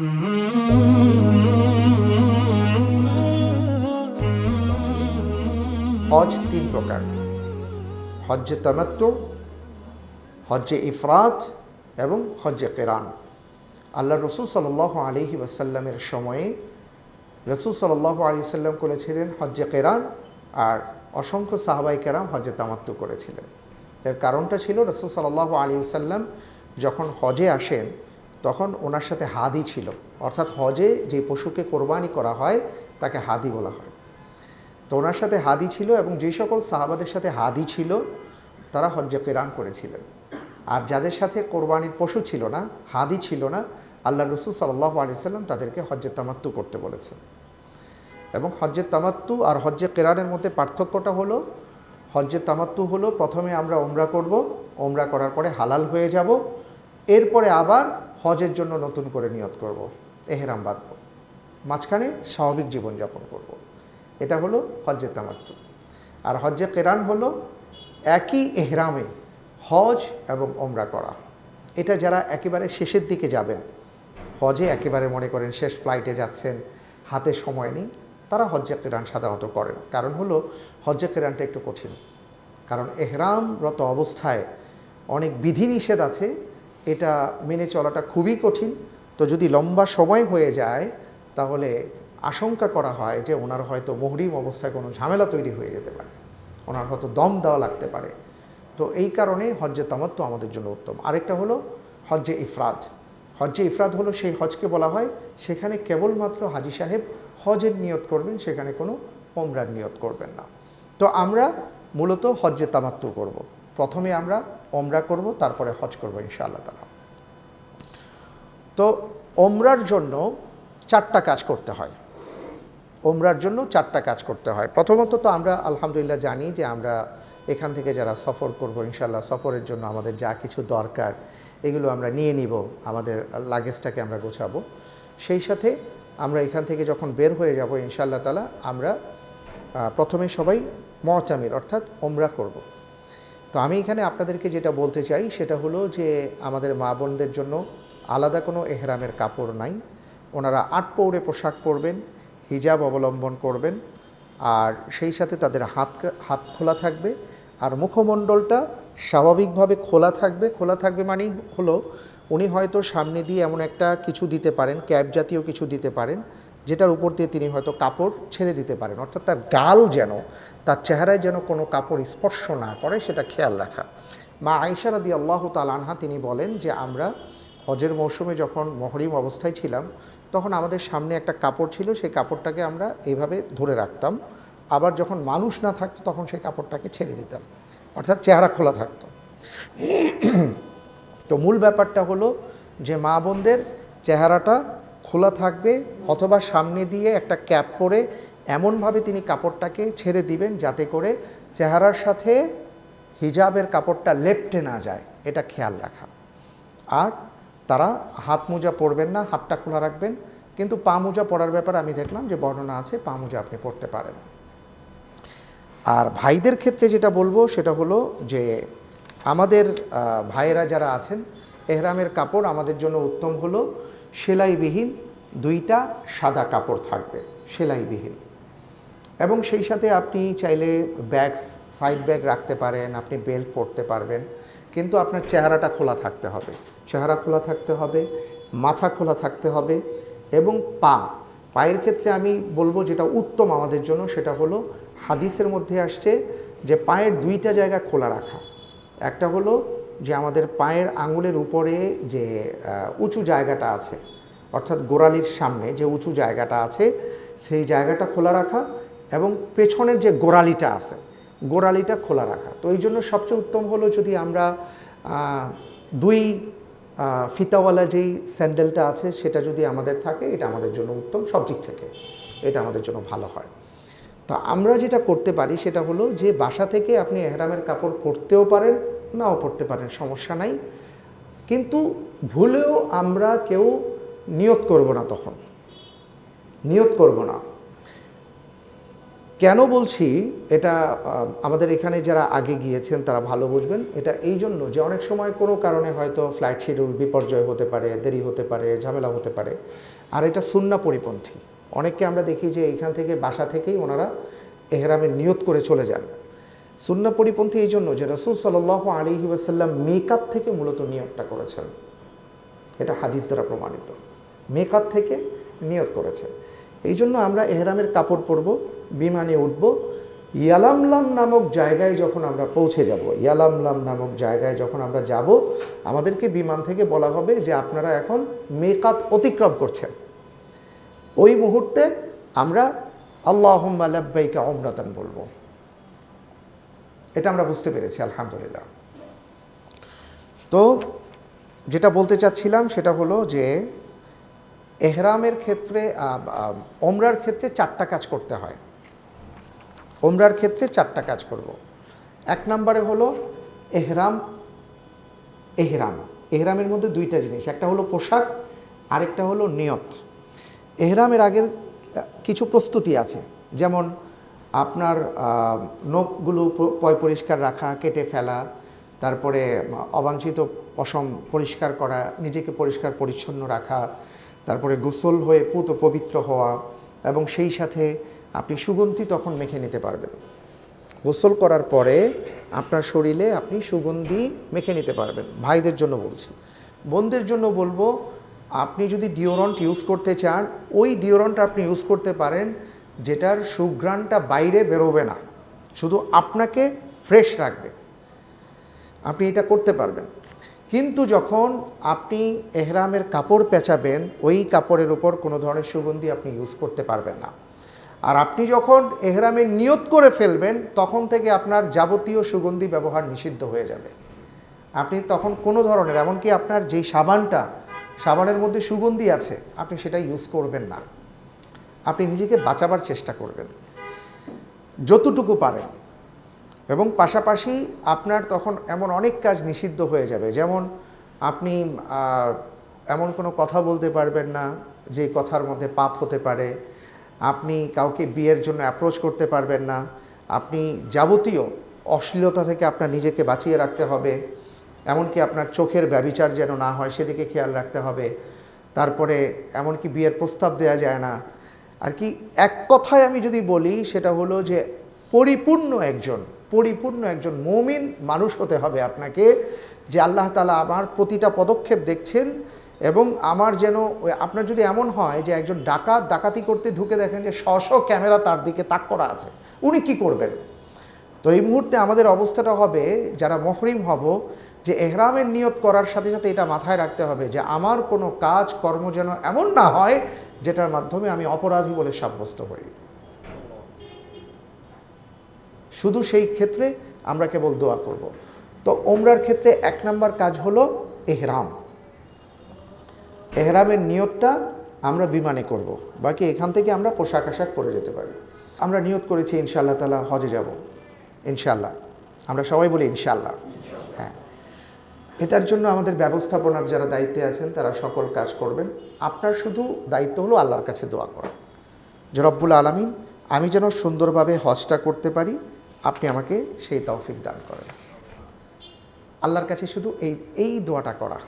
হজ তিন প্রকার। হজ্জে তামাত্তু, হজ্জে ইফরাত এবং হজ্জে কেরান। আল্লাহ রসুল সাল্লাহ আলহি ওয়াসাল্লামের সময়ে রসুল সাল্লাহ আলী সাল্লাম করেছিলেন হজ্জে কেরান আর অসংখ্য সাহাবাই কেরাম হজ্জে তামাত্তু করেছিলেন। এর কারণটা ছিল রসুল সাল্লাহ আলী সাল্লাম যখন হজে আসেন তখন ওনার সাথে হাদি ছিল। অর্থাৎ হজে যে পশুকে কোরবানি করা হয়, তাকে হাদি বলা হয়। তো ওনার সাথে হাদি ছিল এবং যে সকল সাহাবাদের সাথে হাদি ছিল, তারা হজ্জে ফেরান করেছিলেন। আর যাদের সাথে কোরবানির পশু ছিল না, হাদি ছিল না, আল্লাহ রসুল সাল্লাহ আলি সাল্লাম তাদেরকে হজ্জে তামাত্তু করতে বলেছেন। এবং হজ্জে তামাত্তু আর হজ্জে কেরানের মধ্যে পার্থক্যটা হলো, হজ্জে তামাত্তু হলো প্রথমে আমরা ওমরা করব ওমরা করার পরে হালাল হয়ে যাব, এরপরে আবার হজের জন্য নতুন করে নিয়ত করব, এহেরাম বাঁধব, মাঝখানে স্বাভাবিক জীবনযাপন করব। এটা হলো হজ্জে তামাত্তু আর হজ্জে কেরান হলো একই এহরামে হজ এবং ওমরা করা। এটা যারা একেবারে শেষের দিকে যাবেন, হজে একেবারে মনে করেন শেষ ফ্লাইটে যাচ্ছেন, হাতে সময় নেই, তারা হজ্জে কেরান সাধারণত করে না কারণ হলো হজ্জে কেরানটা একটু কঠিন। কারণ এহরামরত অবস্থায় অনেক বিধিনিষেধ আছে এটা মেনে চলাটা খুবই কঠিন। তো যদি লম্বা সময় হয়ে যায়, তাহলে আশঙ্কা করা হয় যে ওনার হয়তো মহরিম অবস্থায় কোনো ঝামেলা তৈরি হয়ে যেতে পারে। ওনার হয়তো দম দেওয়া লাগতে পারে। তো এই কারণে হজ্জে তামাত্ম আমাদের জন্য উত্তম। আরেকটা হলো হজ্জে ইফরাদ। হজ্জে ইফরাদ হলো সেই হজকে বলা হয়। সেখানে কেবলমাত্র হাজি সাহেব হজের নিয়ত করবেন, সেখানে কোনো ওমরার নিয়ত করবেন না। তো আমরা মূলত হজ্জে তামাত্তু করব। প্রথমে আমরা ওমরা করব, তারপরে হজ করব ইনশাআল্লাহ তালা তো ওমরার জন্য চারটা কাজ করতে হয়। ওমরার জন্য চারটা কাজ করতে হয়। প্রথমত তো আমরা আলহামদুলিল্লাহ জানি যে আমরা এখান থেকে যারা সফর করব ইনশাল্লাহ সফরের জন্য আমাদের যা কিছু দরকার, এগুলো আমরা নিয়ে নিব, আমাদের লাগেজটাকে আমরা গোছাবো। সেই সাথে আমরা এখান থেকে যখন বের হয়ে যাব ইনশাআল্লাহ তালা আমরা প্রথমে সবাই মচামির অর্থাৎ ওমরা করব। তো আমি এখানে আপনাদেরকে যেটা বলতে চাই, সেটা হলো যে আমাদের মা বোনদের জন্য আলাদা কোনো এহরামের কাপড় নাই। ওনারা আট পৌড়ে পোশাক পরবেন, হিজাব অবলম্বন করবেন, আর সেই সাথে তাদের হাত হাত খোলা থাকবে, আর মুখমণ্ডলটা স্বাভাবিকভাবে খোলা থাকবে। খোলা থাকবে মানেই হলো, উনি হয়তো সামনে দিয়ে এমন একটা কিছু দিতে পারেন ক্যাব জাতীয় কিছু দিতে পারেন, যেটার উপর দিয়ে তিনি হয়তো কাপড় ছেড়ে দিতে পারেন, অর্থাৎ তার গাল যেন তার চেহারায় যেন কোনো কাপড় স্পর্শ না করে, সেটা খেয়াল রাখা। মা আইসার দি আল্লাহ তালানহা তিনি বলেন যে, আমরা হজের মৌসুমে যখন মহরিম অবস্থায় ছিলাম, তখন আমাদের সামনে একটা কাপড় ছিল, সেই কাপড়টাকে আমরা এইভাবে ধরে রাখতাম। আবার যখন মানুষ না থাকতো, তখন সেই কাপড়টাকে ছেড়ে দিতাম। অর্থাৎ চেহারা খোলা থাকতো। তো মূল ব্যাপারটা হলো যে, মা বোনদের চেহারাটা খোলা থাকবে, অথবা সামনে দিয়ে একটা ক্যাপ পরে এমনভাবে তিনি কাপড়টাকে ছেড়ে দিবেন যাতে করে চেহারার সাথে হিজাবের কাপড়টা লেপটে না যায়, এটা খেয়াল রাখা। আর তারা হাত মোজা পরবেন না, হাতটা খোলা রাখবেন, কিন্তু পা মোজা পরার ব্যাপারে আমি দেখলাম যে বর্ণনা আছে, পা মোজা আপনি পরতে পারেন। আর ভাইদের ক্ষেত্রে যেটা বলব সেটা হলো যে আমাদের ভাইয়েরা যারা আছেন, এহরামের কাপড় আমাদের জন্য উত্তম হলো সেলাইবিহীন দুইটা সাদা কাপড় থাকবে, সেলাইবিহীন। এবং সেই সাথে আপনি চাইলে ব্যাগ সাইড ব্যাগ রাখতে পারেন, আপনি বেল্ট পরতে পারবেন। কিন্তু আপনার চেহারাটা খোলা থাকতে হবে। চেহারা খোলা থাকতে হবে, মাথা খোলা থাকতে হবে এবং পা। পায়ের ক্ষেত্রে আমি বলব যেটা উত্তম আমাদের জন্য, সেটা হলো হাদিসের মধ্যে আসছে যে পায়ের দুইটা জায়গা খোলা রাখা। একটা হলো যে আমাদের পায়ের আঙুলের উপরে যে উঁচু জায়গাটা আছে, অর্থাৎ গোড়ালির সামনে যে উঁচু জায়গাটা আছে, সেই জায়গাটা খোলা রাখা এবং পেছনের যে গোড়ালিটা আছে, গোড়ালিটা খোলা রাখা। তো এই জন্য সবচেয়ে উত্তম হলো যদি আমরা দুই ফিতাওয়ালা যেই স্যান্ডেলটা আছে, সেটা যদি আমাদের থাকে, এটা আমাদের জন্য উত্তম সব দিক থেকে। এটা আমাদের জন্য ভালো হয়। তো আমরা যেটা করতে পারি, সেটা হলো যে বাসা থেকে আপনি এহরামের কাপড় পরতেও পারেন, নাও পরতে পারেন, সমস্যা নাই। কিন্তু ভুলেও আমরা কেউ নিয়ত করব না তখন। নিয়ত করব না। কেন বলছি? এটা আমাদের এখানে যারা আগে গিয়েছেন তারা ভালো বুঝবেন। এটা এই জন্য যে অনেক সময় কোনো কারণে হয়তো ফ্লাইট শিডিউল বিপর্যয় হতে পারে, দেরি হতে পারে, ঝামেলা হতে পারে। আর এটা সুন্না পরিপন্থী। অনেককে আমরা দেখি যে এখান থেকে বাসা থেকেই ওনারা এহরামের নিয়ত করে চলে যান। সুন্না পরিপন্থী এই জন্য যে রসুল সাল্লাহ আলী ওয়াসাল্লাম মেকআপ থেকে মূলত নিয়তটা করেছেন। এটা হাদিস দ্বারা প্রমাণিত। মেকআপ থেকে নিয়ত করেছে এই জন্য আমরা এহরামের কাপড় পরব, বিমানে উঠব। ইয়ালামলাম নামক জায়গায় যখন আমরা পৌঁছে যাব, ইয়ালামলাম নামক জায়গায় যখন আমরা যাব, আমাদেরকে বিমান থেকে বলা হবে যে আপনারা এখন মেকাত অতিক্রম করছেন। ওই মুহূর্তে আমরা আল্লাহ লাব্বাইকা অমরাতান বলব। এটা আমরা বুঝতে পেরেছি, আলহামদুলিল্লাহ। তো যেটা বলতে চাচ্ছিলাম সেটা হলো যে এহরামের ক্ষেত্রে ওমরার ক্ষেত্রে চারটা কাজ করতে হয়। ওমরার ক্ষেত্রে চারটা কাজ করব। এক নম্বরে হলো এহরাম এহরাম। এহরামের মধ্যে দুইটা জিনিস, একটা হলো পোশাক, আরেকটা হলো নিয়ত। এহরামের আগের কিছু প্রস্তুতি আছে। যেমন আপনার নখগুলো পয় পরিষ্কার রাখা, কেটে ফেলা, তারপরে অবাঞ্ছিত পশম পরিষ্কার করা, নিজেকে পরিষ্কার পরিচ্ছন্ন রাখা তারপরে গোসল হয়ে পুত পবিত্র হওয়া এবং সেই সাথে আপনি সুগন্ধি তখন মেখে নিতে পারবেন। গোসল করার পরে আপনার শরীরে আপনি সুগন্ধি মেখে নিতে পারবেন। ভাইদের জন্য বলছি। বোনদের জন্য বলব, আপনি যদি ডিওরন্ট ইউজ করতে চান, ওই ডিওরন্ট আপনি ইউজ করতে পারেন যেটার সুঘ্রাণটা বাইরে বেরোবে না। শুধু আপনাকে ফ্রেশ রাখবে। আপনি এটা করতে পারবেন। কিন্তু যখন আপনি এহরামের কাপড় পেঁচাবেন, ওই কাপড়ের উপর কোনো ধরনের সুগন্ধি আপনি ইউজ করতে পারবেন না। আর আপনি যখন এহরামের নিয়ত করে ফেলবেন, তখন থেকে আপনার যাবতীয় সুগন্ধি ব্যবহার নিষিদ্ধ হয়ে যাবে। আপনি তখন কোনো ধরনের, এমনকি আপনার যেই সাবানটা, সাবানের মধ্যে সুগন্ধি আছে, আপনি সেটা ইউজ করবেন না। আপনি নিজেকে বাঁচাবার চেষ্টা করবেন। যতটুকু পারেন। এবং পাশাপাশি আপনার তখন এমন অনেক কাজ নিষিদ্ধ হয়ে যাবে। যেমন আপনি এমন কোনো কথা বলতে পারবেন না যে কথার মধ্যে পাপ হতে পারে। আপনি কাউকে বিয়ের জন্য অ্যাপ্রোচ করতে পারবেন না। আপনি যাবতীয় অশ্লীলতা থেকে আপনার নিজেকে বাঁচিয়ে রাখতে হবে। এমনকি আপনার চোখের ব্যবিচার যেন না হয়, সেদিকে খেয়াল রাখতে হবে। তারপরে এমনকি বিয়ের প্রস্তাব দেওয়া যায় না। আর কি এক কথায় আমি যদি বলি, সেটা হলো যে পরিপূর্ণ একজন পরিপূর্ণ একজন মমিন মানুষ হতে হবে আপনাকে, যে আল্লাহ তালা আমার প্রতিটা পদক্ষেপ দেখছেন এবং আমার যেন আপনার যদি এমন হয় যে একজন ডাকাত ডাকাতি করতে ঢুকে দেখেন যে শ ক্যামেরা তার দিকে তাক করা আছে, উনি কি করবেন? তো এই মুহূর্তে আমাদের অবস্থাটা হবে, যারা মহরিম হব, যে এহরামের নিয়ত করার সাথে সাথে এটা মাথায় রাখতে হবে যে আমার কোনো কাজ কর্ম যেন এমন না হয় যেটার মাধ্যমে আমি অপরাধী বলে সাব্যস্ত হই। শুধু সেই ক্ষেত্রে আমরা কেবল দোয়া করব। তো ওমরার ক্ষেত্রে এক নম্বর কাজ হলো এহরাম। এহরামের নিয়তটা আমরা বিমানে করব। বাকি এখান থেকে আমরা পোশাক আশাক পরে যেতে পারি। আমরা নিয়ত করেছি ইনশাআল্লাহ তালা হজে যাব। ইনশাআল্লাহ। আমরা সবাই বলি ইনশাআল্লাহ। হ্যাঁ। এটার জন্য আমাদের ব্যবস্থাপনার যারা দায়িত্বে আছেন, তারা সকল কাজ করবেন। আপনার শুধু দায়িত্ব হলো আল্লাহর কাছে দোয়া করা। যে রব্বুল আলমিন, আমি যেন সুন্দরভাবে হজটা করতে পারি আপনি আমাকে সেই তৌফিক দান করেন। আল্লাহর কাছে শুধু এই এই দোয়াটা করা।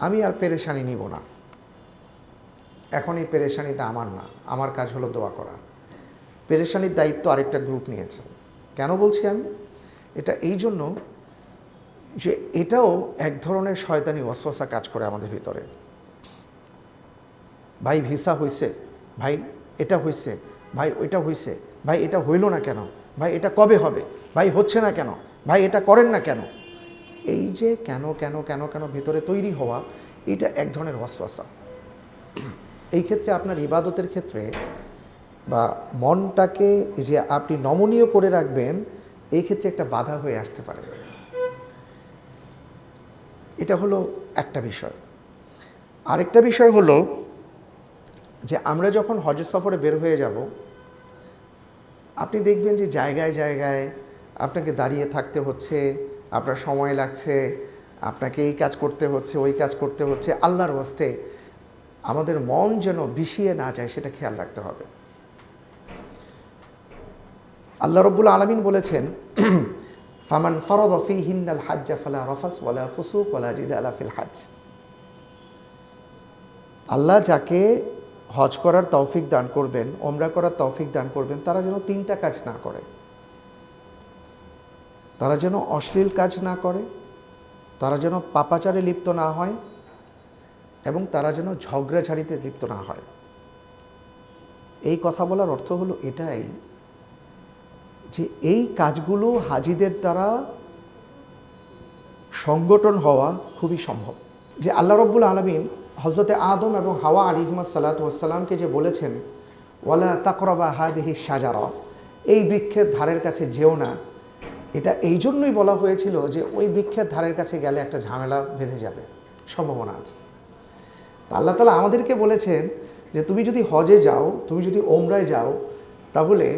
আমি আর পেরেশানি নিব না। এখন এই পেরেশানিটা আমার না, আমার কাজ হলো দোয়া করা। পেরেশানির দায়িত্ব আরেকটা গ্রুপ নিয়েছে। কেন বলছি আমি? এটা এই জন্য যে এটাও এক ধরনের শয়তানি অস্বসা কাজ করে আমাদের ভিতরে। ভাই, ভিসা হয়েছে ভাই, এটা হয়েছে ভাই, ওইটা হয়েছে ভাই, এটা হইল না কেন? ভাই, এটা কবে হবে? ভাই, হচ্ছে না কেন? ভাই, এটা করেন না কেন? এই যে কেন কেন কেন কেন ভেতরে তৈরি হওয়া, এটা এক ধরনের ওয়াসওয়াসা। এই ক্ষেত্রে আপনার ইবাদতের ক্ষেত্রে বা মনটাকে যে আপনি নমনীয় করে রাখবেন, এই ক্ষেত্রে একটা বাধা হয়ে আসতে পারে। এটা হলো একটা বিষয়। আরেকটা বিষয় হলো যে আমরা যখন হজ সফরে বের হয়ে যাব আপনি দেখবেন যে জায়গায় জায়গায় আপনাকে দাঁড়িয়ে থাকতে হচ্ছে, আপনার সময় লাগছে, আপনাকে এই কাজ করতে হচ্ছে, ওই কাজ করতে হচ্ছে, আল্লাহর হস্তে আমাদের মন যেন বিষিয়ে না যায় সেটা খেয়াল রাখতে হবে। আল্লাহ রব্বুল আলমিন বলেছেন, ফামান ফরদ ফি হিন্নাল হাজ্জা ফালা রফাস ওয়ালা ফুসুক ওয়ালা জিদা আলা ফিল হাজ আল্লাহ যাকে হজ করার তৌফিক দান করবেন ওমরা করার তৌফিক দান করবেন, তারা যেন তিনটা কাজ না করে। তারা যেন অশ্লীল কাজ না করে, তারা যেন পাপাচারে লিপ্ত না হয় এবং তারা যেন ঝগড়াঝাড়িতে লিপ্ত না হয়। এই কথা বলার অর্থ হলো এটাই যে এই কাজগুলো হাজিদের দ্বারা সংগঠন হওয়া খুবই সম্ভব। যে আল্লাহ রব্বুল আলমিন হজরতে আদম এবং হাওয়া আলিহমদ সাল্লাতামকে যে বলেছেন, ওয়ালা তাকরবা হাদিহি সাজারা এই বৃক্ষের ধারের কাছে যেও না। এটা এই জন্যই বলা হয়েছিল যে ওই বৃক্ষের ধারের কাছে গেলে একটা ঝামেলা বেঁধে যাবে, সম্ভাবনা আছে। আল্লাহ তালা আমাদেরকে বলেছেন যে তুমি যদি হজে যাও, তুমি যদি ওমরায় যাও, তাহলে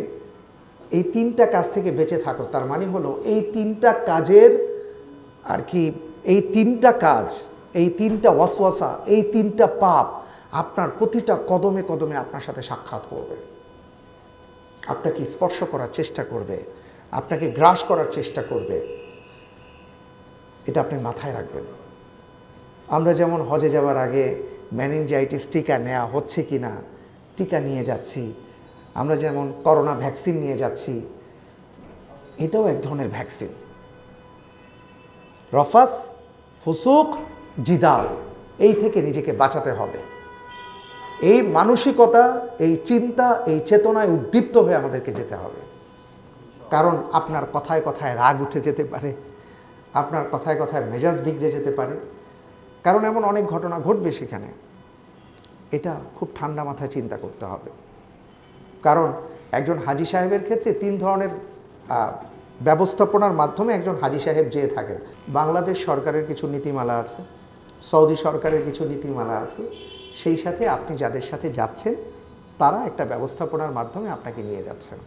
এই তিনটা কাজ থেকে বেঁচে থাকো। তার মানে হলো এই তিনটা কাজের আর কি, এই তিনটা কাজ এই তিনটা ওয়াসওয়াসা, এই তিনটা পাপ আপনার প্রতিটা কদমে কদমে আপনার সাথে সাক্ষাৎ করবে। আপনাকে স্পর্শ করার চেষ্টা করবে, আপনাকে গ্রাস করার চেষ্টা করবে। এটা আপনি মাথায় রাখবেন। আমরা যেমন হজে যাওয়ার আগে ম্যানিনজাইটিস টিকা নেওয়া হচ্ছে কি না টিকা নিয়ে যাচ্ছি। আমরা যেমন করোনা ভ্যাকসিন নিয়ে যাচ্ছি, এটাও এক ধরনের ভ্যাকসিন। রফাস, ফুসুক জিদাল, এই থেকে নিজেকে বাঁচাতে হবে। এই মানসিকতা, এই চিন্তা, এই চেতনায় উদ্দীপ্ত হয়ে আমাদেরকে যেতে হবে। কারণ আপনার কথায় কথায় রাগ উঠে যেতে পারে, আপনার কথায় কথায় মেজাজ বিগড়ে যেতে পারে। কারণ এমন অনেক ঘটনা ঘটবে সেখানে। এটা খুব ঠান্ডা মাথায় চিন্তা করতে হবে। কারণ একজন হাজি সাহেবের ক্ষেত্রে তিন ধরনের ব্যবস্থাপনার মাধ্যমে একজন হাজি সাহেব যেয়ে থাকেন। বাংলাদেশ সরকারের কিছু নীতিমালা আছে। সৌদি সরকারের কিছু নীতিমালা আছে, সেই সাথে আপনি যাদের সাথে যাচ্ছেন, তারা একটা ব্যবস্থাপনার মাধ্যমে আপনাকে নিয়ে যাচ্ছেন।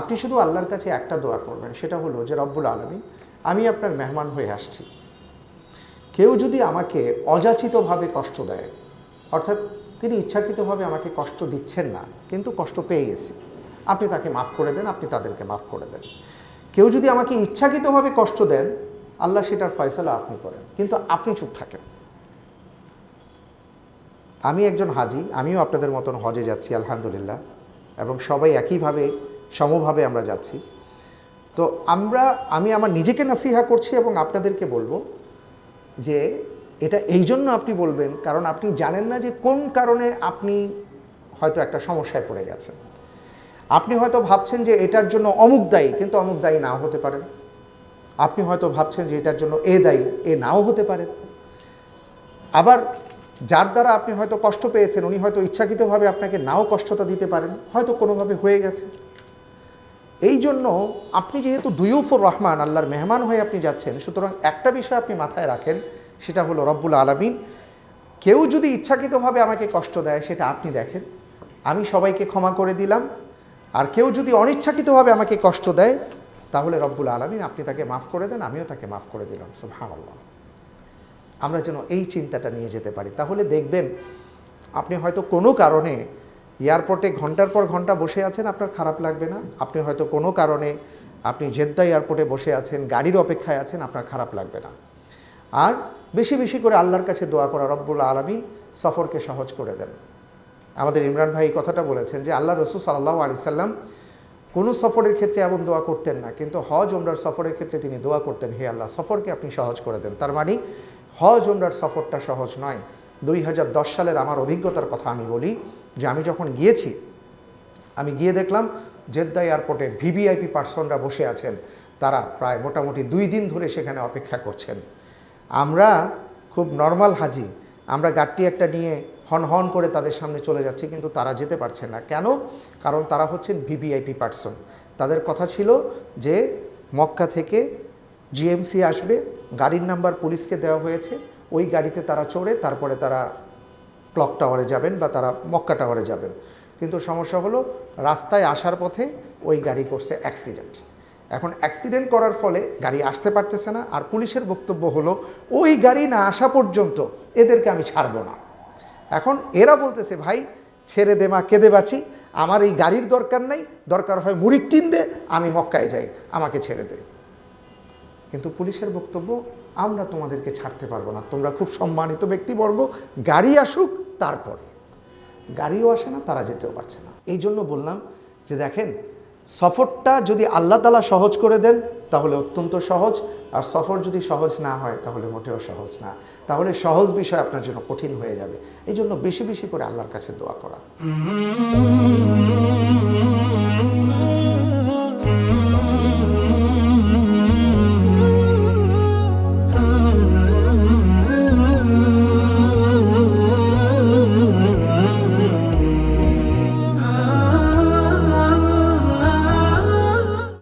আপনি শুধু আল্লাহর কাছে একটা দোয়া করবেন, সেটা হলো যে, রব্বুল আলমী আমি আপনার মেহমান হয়ে আসছি। কেউ যদি আমাকে অযাচিতভাবে কষ্ট দেয়, অর্থাৎ তিনি ইচ্ছাকৃতভাবে আমাকে কষ্ট দিচ্ছেন না, কিন্তু কষ্ট পেয়ে গেছি, আপনি তাকে মাফ করে দেন, আপনি তাদেরকে মাফ করে দেন। কেউ যদি আমাকে ইচ্ছাকৃতভাবে কষ্ট দেন, আল্লাহ সেটার ফয়সলা আপনি করেন, কিন্তু আপনি চুপ থাকেন। আমি একজন হাজি, আমিও আপনাদের মতন হজে যাচ্ছি, আলহামদুলিল্লাহ। এবং সবাই একইভাবে, সমভাবে আমরা যাচ্ছি। তো আমরা, আমি আমার নিজেকে নাসিহা করছি এবং আপনাদেরকে বলব যে এটা এই জন্য আপনি বলবেন, কারণ আপনি জানেন না যে কোন কারণে আপনি হয়তো একটা সমস্যায় পড়ে গেছেন। আপনি হয়তো ভাবছেন যে এটার জন্য অমুক দায়ী, কিন্তু অমুক দায়ী নাও হতে পারেন। আপনি হয়তো ভাবছেন যে এটার জন্য এ দায়ী, এ নাও হতে পারে। আবার যার দ্বারা আপনি হয়তো কষ্ট পেয়েছেন, উনি হয়তো ইচ্ছাকৃতভাবে আপনাকে নাও কষ্টতা দিতে পারেন, হয়তো কোনোভাবে হয়ে গেছে। এই জন্য আপনি যেহেতু দুয়ুফুর রহমান, আল্লাহর মেহমান হয়ে আপনি যাচ্ছেন, সুতরাং একটা বিষয় আপনি মাথায় রাখেন, সেটা হলো রব্বুল আলমিন। কেউ যদি ইচ্ছাকৃতভাবে আমাকে কষ্ট দেয়, সেটা আপনি দেখেন। আমি সবাইকে ক্ষমা করে দিলাম। আর কেউ যদি অনিচ্ছাকৃতভাবে আমাকে কষ্ট দেয়, তাহলে রব্বুল আলমিন আপনি তাকে মাফ করে দেন, আমিও তাকে মাফ করে দিলাম। সুবহানাল্লাহ। আমরা যেন এই চিন্তাটা নিয়ে যেতে পারি। তাহলে দেখবেন, আপনি হয়তো কোনো কারণে এয়ারপোর্টে ঘণ্টার পর ঘণ্টা বসে আছেন, আপনার খারাপ লাগবে না। আপনি হয়তো কোনো কারণে আপনি জেদ্দা এয়ারপোর্টে বসে আছেন, গাড়ির অপেক্ষায় আছেন, আপনার খারাপ লাগবে না। আর বেশি বেশি করে আল্লাহর কাছে দোয়া করা রব্বুল আলমিন সফরকে সহজ করে দেন। আমাদের ইমরান ভাই কথাটা বলেছেন যে, আল্লাহ রসুল সাল্লাহ আলি সাল্লাম কোনো সফরের ক্ষেত্রে এমন দোয়া করতেন না। কিন্তু হজ ওমরার সফরের ক্ষেত্রে তিনি দোয়া করতেন, হে আল্লাহ, সফরকে আপনি সহজ করে দেন। তার মানে হজ ওমরার সফরটা সহজ নয়। দুই সালের আমার অভিজ্ঞতার কথা আমি বলি যে আমি যখন গিয়েছি, আমি গিয়ে দেখলাম জেদ্দা এয়ারপোর্টে ভিভিআইপি পার্সনরা বসে আছেন। তারা প্রায় মোটামুটি দুই দিন ধরে সেখানে অপেক্ষা করছেন। আমরা খুব নর্মাল হাজি, আমরা গাড়িটি একটা নিয়ে হন হন করে তাদের সামনে চলে যাচ্ছি কিন্তু তারা যেতে পারছে না। কেন? কারণ তারা হচ্ছেন ভিভিআইপি পার্সন। তাদের কথা ছিল যে মক্কা থেকে জিএমসি আসবে গাড়ির নাম্বার পুলিশকে দেওয়া হয়েছে। ওই গাড়িতে তারা চড়ে তারপরে তারা ক্লক টাওয়ারে যাবেন বা তারা মক্কা টাওয়ারে যাবেন। কিন্তু সমস্যা হলো, রাস্তায় আসার পথে ওই গাড়ি করছে অ্যাক্সিডেন্ট এখন অ্যাক্সিডেন্ট করার ফলে গাড়ি আসতে পারতেছে না, আর পুলিশের বক্তব্য হলো, ওই গাড়ি না আসা পর্যন্ত এদেরকে আমি ছাড়বো না। এখন এরা বলতেছে, ভাই, ছেড়ে দে মা, কেঁদে বাঁচি। আমার এই গাড়ির দরকার নাই, দরকার হয় মুড়ির টিন দে, আমি মক্কায় যাই, আমাকে ছেড়ে দে। কিন্তু পুলিশের বক্তব্য, আমরা তোমাদেরকে ছাড়তে পারব না। তোমরা খুব সম্মানিত ব্যক্তিবর্গ, গাড়ি আসুক, তারপরে। গাড়িও আসে না, তারা যেতেও পারছে না। এই জন্য বললাম যে দেখেন, সফরটা যদি আল্লাহ তালা সহজ করে দেন, তাহলে অত্যন্ত সহজ। আর সফর যদি সহজ না হয়, তাহলে মোটেও সহজ না। তাহলে সহজ বিষয় আপনার জন্য কঠিন হয়ে যাবে। এই জন্য বেশি বেশি করে আল্লাহর কাছে দোয়া করা।